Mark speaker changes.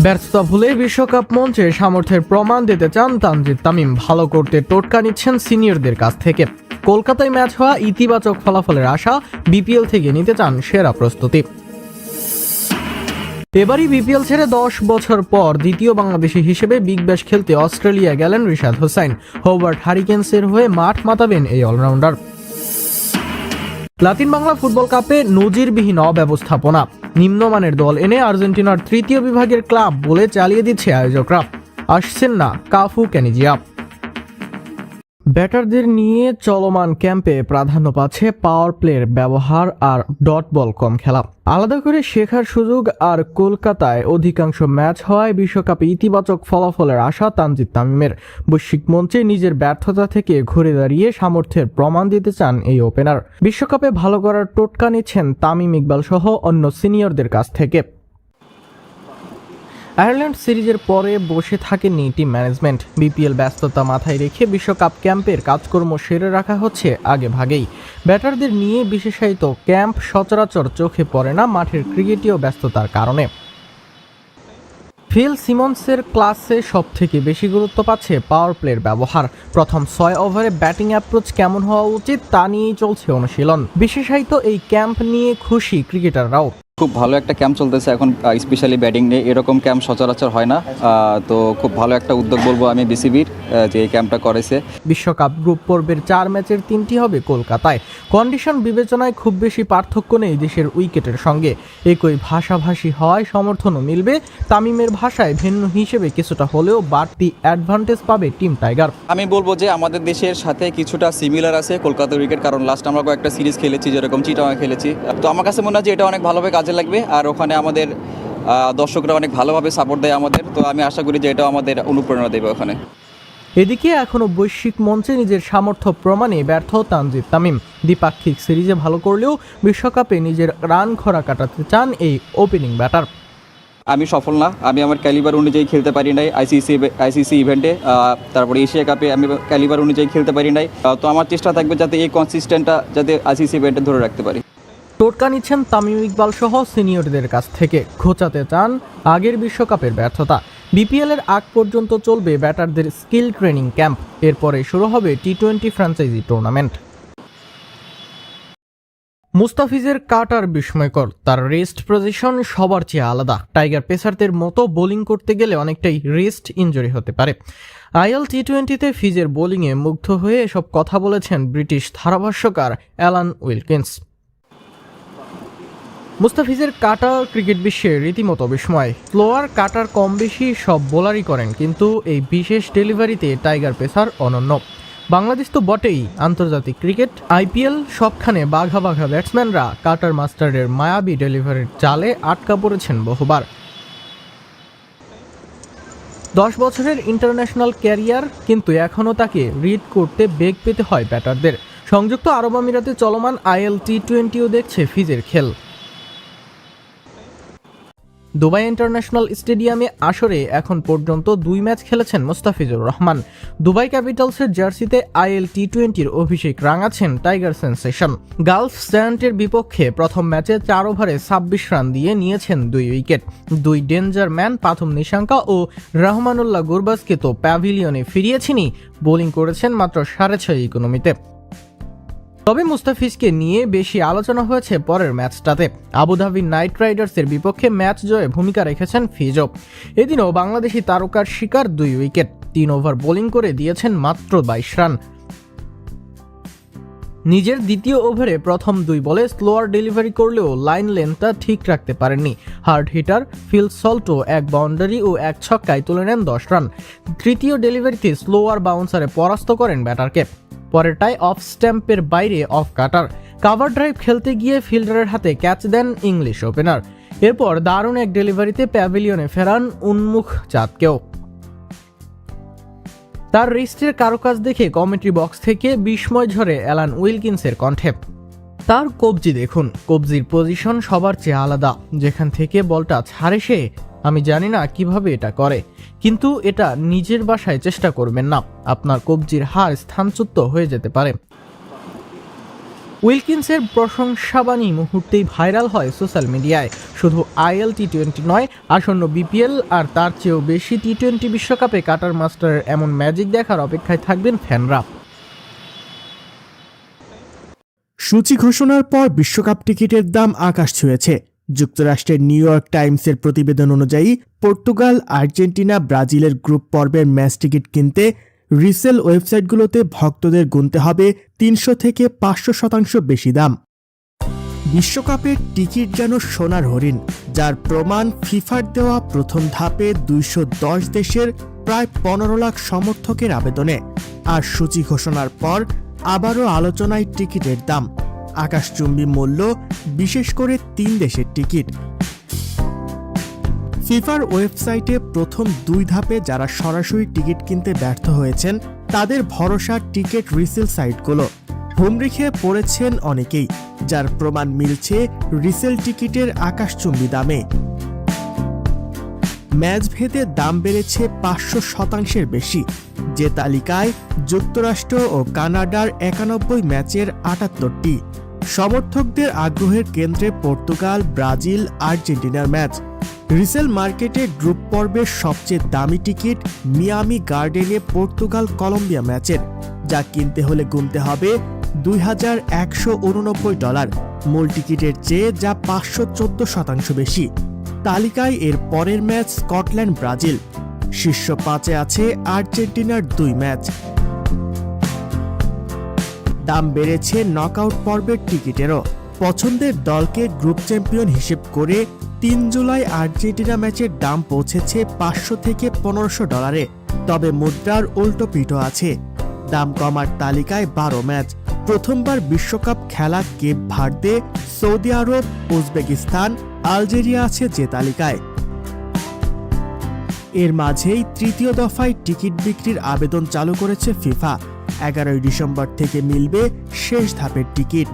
Speaker 1: ব্যর্থতা ভুলে বিশ্বকাপ মঞ্চে সামর্থ্যের প্রমাণ দিতে চান তানজিদ তামিম। ভালো করতে টোটকা নিচ্ছেন সিনিয়রদের কাছ থেকে। কলকাতায় ম্যাচ হওয়া ইতিবাচক ফলাফলের আশা বিপিএল থেকে নিতে চান সেরা প্রস্তুতি। এবারই বিপিএল ছেড়ে দশ বছর পর দ্বিতীয় বাংলাদেশি হিসেবে বিগ ব্যাশ খেলতে অস্ট্রেলিয়া গেলেন রিশাদ হোসাইন। হোবার্ট হারিকেন্সের হয়ে মাঠ মাতাবেন এই অলরাউন্ডার। লাতিন বাংলা ফুটবল কাপে নজিরবিহীন অব্যবস্থাপনা। নিম্নমানের দল এনে আর্জেন্টিনার তৃতীয় বিভাগের ক্লাব বলে চালিয়ে দিচ্ছে আয়োজকরা। আসছেন না কাফু ক্যানিজিয়া ব্যাটারদের নিয়ে চলমান ক্যাম্পে প্রাধান্য পাচ্ছে পাওয়ার প্লের ব্যবহার আর ডট বল কম খেলা। আলাদা করে শেখার সুযোগ আর কলকাতায় অধিকাংশ ম্যাচ হওয়ায় বিশ্বকাপে ইতিবাচক ফলাফলের আশা তানজিদ তামিমের। বৈশ্বিক মঞ্চে নিজের ব্যর্থতা থেকে ঘুরে দাঁড়িয়ে সামর্থ্যের প্রমাণ দিতে চান এই ওপেনার বিশ্বকাপে ভালো করার টোটকা নিচ্ছেন তামিম ইকবাল সহ অন্য সিনিয়রদের কাছ থেকে। আয়ারল্যান্ড সিরিজের পরে বসে থাকেনি টিম ম্যানেজমেন্ট বিপিএল ব্যস্ততা মাথায় রেখে বিশ্বকাপ ক্যাম্পের কাজকর্ম সেরে রাখা হচ্ছে আগে ভাগেই। ব্যাটারদের নিয়ে বিশেষায়িত ক্যাম্প সচরাচর চোখে পড়ে না মাঠের ক্রিকেটীয় ব্যস্ততার কারণে। ফিল সিমন্সের ক্লাসে সব থেকে বেশি গুরুত্ব পাচ্ছে পাওয়ার প্লের ব্যবহার। প্রথম ছয় ওভারে ব্যাটিং অ্যাপ্রোচ কেমন হওয়া উচিত তা নিয়েই চলছে অনুশীলন। বিশেষায়িত এই ক্যাম্প নিয়ে খুশি ক্রিকেটাররাও।
Speaker 2: খুব ভালো একটা ক্যাম্প চলতেছে এখন স্পেশালি ব্যাটিং নিয়ে। এরকম ক্যাম্প সচরাচর হয় না। তো খুব ভালো একটা উদ্যোগ বলব আমি বিসিবির যে এই ক্যাম্পটা করেছে।
Speaker 1: বিশ্বকাপ গ্রুপ পর্বের চার ম্যাচের তিনটি হবে কলকাতায়। কন্ডিশন বিবেচনায় খুব বেশি পার্থক্য নেই দেশের উইকেটের সঙ্গে। একই ভাষাভাষী হওয়ায় সমর্থনও মিলবে। তামিমের ভাষায় ভিন্ন হিসেবে কিছুটা হলেও বাড়তি অ্যাডভান্টেজ পাবে টিম টাইগার
Speaker 2: আমি বলব যে আমাদের দেশের সাথে কিছুটা সিমিলার আছে কলকাতা উইকেট কারণ লাস্ট আমরা কয়েকটা সিরিজ খেলেছি যেরকম চিটাঙা খেলেছি। তো আমার কাছে মনে হয় যে এটা অনেক ভালোভাবে কাজে লাগবে। আর ওখানে আমাদের দর্শকরা অনেক ভালোভাবে সাপোর্ট দেয় আমাদের। তো আমি আশা করি যে এটা আমাদের অনুপ্রেরণা দেবে ওখানে।
Speaker 1: এদিকে এখনও বৈশ্বিক মঞ্চে নিজের সামর্থ্য প্রমাণে ব্যর্থ তানজিদ তামিম। দ্বিপাক্ষিক সিরিজে ভালো করলেও বিশ্বকাপে নিজের রান খরা কাটাতে চান এই ওপেনিং ব্যাটার
Speaker 2: আমি সফল না। আমি আমার ক্যালিবার অনুযায়ী খেলতে পারি নাই আইসিসি আইসিসি ইভেন্টে তারপরে এশিয়া কাপে আমি ক্যালিবার অনুযায়ী খেলতে পারি নাই। তো আমার চেষ্টা থাকবে যাতে এই কনসিস্টেন্টটা যাতে আইসিসি ইভেন্টে ধরে রাখতে পারি।
Speaker 1: টোটকা নিচ্ছেন তামিম ইকবাল সহ সিনিয়রদের কাছ থেকে। ঘোচাতে চান আগের বিশ্বকাপের ব্যর্থতা। বিপিএল এর আগ পর্যন্ত চলবে ব্যাটারদের স্কিল ট্রেনিং ক্যাম্প। এরপরে শুরু হবে টি টোয়েন্টি ফ্র্যাঞ্চাইজি টুর্নামেন্ট। মুস্তাফিজের কাটার বিস্ময়কর, তার রেস্ট পজিশন সবার চেয়ে আলাদা। টাইগার পেসারদের মতো বোলিং করতে গেলে অনেকটাই রেস্ট ইনজুরি হতে পারে। আইএল টি টোয়েন্টিতে ফিজের বোলিংয়ে মুগ্ধ হয়ে এসব কথা বলেছেন ব্রিটিশ ধারাভাষ্যকার অ্যালান উইলকিন্স। মুস্তাফিজের কাটার ক্রিকেট বিশ্বে রীতিমতো বিস্ময়। স্লোয়ার কাটার কম বেশি সব বোলারই করেন, কিন্তু এই বিশেষ ডেলিভারিতে টাইগার পেসার অনন্য। বাংলাদেশ তো বটেই আন্তর্জাতিক ক্রিকেট। আইপিএল সবখানে বাঘা বাঘা ব্যাটসম্যানরা কাটার মাস্টারের মায়াবী ডেলিভারির জালে আটকা পড়েছেন বহুবার। দশ বছরের ইন্টারন্যাশনাল ক্যারিয়ার, কিন্তু এখনও তাকে রিড করতে বেগ পেতে হয় ব্যাটারদের। সংযুক্ত আরব আমিরাতে চলমান আইএল টি টোয়েন্টিও দেখছে ফিজের খেল। দুবাই ইন্টারন্যাশনাল স্টেডিয়ামে আসরে এখন পর্যন্ত দুই ম্যাচ খেলেছেন মুস্তাফিজুর রহমান। দুবাই ক্যাপিটালসের জার্সিতে আইএল টি টোয়েন্টির অভিষেক রাঙাচ্ছেন টাইগার সেন্সেশন। গালফ স্ট্যান্টের বিপক্ষে প্রথম ম্যাচে চার ওভারে ছাব্বিশ রান দিয়ে নিয়েছেন দুই উইকেট। দুই ডেঞ্জার ম্যান পাথম নিশাঙ্কা ও রহমানুল্লাহ গুরবাজকে তো প্যাভিলিয়নে ফিরিয়েছেনই। বোলিং করেছেন মাত্র সাড়ে ছয় ইকোনমিতে। তবে মুস্তাফিজকে নিয়ে বেশি আলোচনা হয়েছে পরের ম্যাচটাতে। আবুধাবি নাইট রাইডার্সের বিপক্ষে ম্যাচ জয়ে ভূমিকা রেখেছেন ফিজো। এদিনও বাংলাদেশি তারকার শিকার দুই উইকেট, তিন ওভার বোলিং করে দিয়েছেন মাত্র বাইশ রান। নিজের দ্বিতীয় ওভারে প্রথম দুই বলে স্লোয়ার ডেলিভারি করলেও লাইন লেন্থটা ঠিক রাখতে পারেননি। হার্ড হিটার ফিল সল্টো এক বাউন্ডারি ও এক ছক্কায় তুলে নেন দশ রান। তৃতীয় ডেলিভারিতে স্লোয়ার বাউন্সারে পরাস্ত করেন ব্যাটারকে। পরেরটায় অফ স্ট্যাম্পের বাইরে অফ কাটার কাভার ড্রাইভ খেলতে গিয়ে ফিল্ডারের হাতে ক্যাচ দেন ইংলিশ ওপেনার এরপর দারুণ এক ডেলিভারিতে প্যাভিলিয়নে ফেরান উন্মুখ চাঁদকেও। তার রিস্টের কারুকাজ দেখে কমেন্ট্রি বক্স থেকে বিস্ময় ঝরে অ্যালান উইলকিন্সের কণ্ঠে। তার কবজি দেখুন। কবজির পজিশন সবার চেয়ে আলাদা। যেখান থেকে বলটা ছাড়ে সে আমি জানি না কীভাবে এটা করে, কিন্তু এটা নিজের বাসায় চেষ্টা করবেন না। আপনার কবজির হার স্থানচ্যুত হয়ে যেতে পারে। উইলকিন্সের প্রশংসাবাণী মুহূর্তেই ভাইরাল হয় সোশ্যাল মিডিয়ায়। শুধু আইএল টি টোয়েন্টি নয়, আসন্ন বিপিএল আর তার চেয়েও বেশি টি টোয়েন্টি বিশ্বকাপে কাটার মাস্টারের এমন ম্যাজিক দেখার অপেক্ষায় থাকবেন ফ্যানরা।
Speaker 3: সূচি ঘোষণার পর বিশ্বকাপ টিকিটের দাম আকাশ ছুঁয়েছে। যুক্তরাষ্ট্রের নিউ ইয়র্ক টাইমসের প্রতিবেদন অনুযায়ী, পর্তুগাল, আর্জেন্টিনা, ব্রাজিলের গ্রুপ পর্বের ম্যাচ টিকিট কিনতে রিসেল ওয়েবসাইটগুলোতে ভক্তদের গুনতে হবে তিনশো থেকে পাঁচশো শতাংশ বেশি দাম। বিশ্বকাপের টিকিট যেন সোনার হরিণ, যার প্রমাণ ফিফার দেওয়া প্রথম ধাপে দুইশো দশ দেশের প্রায় পনেরো লাখ সমর্থকের আবেদনে। আর সূচি ঘোষণার পর আবারও আলোচনায় টিকিটের দাম। আকাশচুম্বী মূল্য বিশেষ করে তিন দেশের টিকিট। ফিফার ওয়েবসাইটে প্রথম দুই ধাপে যারা সরাসরি টিকিট কিনতে ব্যর্থ হয়েছেন, তাদের ভরসা টিকিট রিসেল সাইটগুলো। হুমড়ি খেয়ে পড়েছেন অনেকেই, যার প্রমাণ মিলছে রিসেল টিকিটের আকাশচুম্বী দামে। ম্যাচ ভেদে দাম বেড়েছে পাঁচশো শতাংশের বেশি। যে তালিকায় যুক্তরাষ্ট্র ও কানাডার একানব্বই ম্যাচের আটাত্তরটি। সমর্থকদের আগ্রহের কেন্দ্রে পর্তুগাল, ব্রাজিল, আর্জেন্টিনার ম্যাচ। রিসেল মার্কেটে গ্রুপ পর্বের সবচেয়ে দামি টিকিট মিয়ামি গার্ডেনে পর্তুগাল কলম্বিয়া ম্যাচের, যা কিনতে হলে গুনতে হবে দুই হাজার একশো উননব্বই ডলার। মূল টিকিটের চেয়ে যা পাঁচশো চোদ্দ শতাংশ বেশি। তালিকায় এর পরের ম্যাচ স্কটল্যান্ড ব্রাজিল শীর্ষ পাঁচে আছে আর্জেন্টিনার দুই ম্যাচ। দাম বেড়েছে নকআউট পর্বের টিকিটেরও। পছন্দের দলকে গ্রুপ চ্যাম্পিয়ন হিসেব করে তিন জুলাই আর্জেন্টিনা ম্যাচের দাম পৌঁছেছে পাঁচশো থেকে পনেরোশো ডলারে। তবে মুদ্রার উল্টো পিঠও আছে। দাম কমার তালিকায় বারো ম্যাচ। প্রথমবার বিশ্বকাপ খেলা Cape Verde Saudi Arab, Uzbekistan, Algeria আছে যে তালিকায়। এর মাঝেই তৃতীয় দফায় টিকিট বিক্রির আবেদন চালু করেছে ফিফা। এগারোই ডিসেম্বর থেকে মিলবে শেষ ধাপের টিকিট।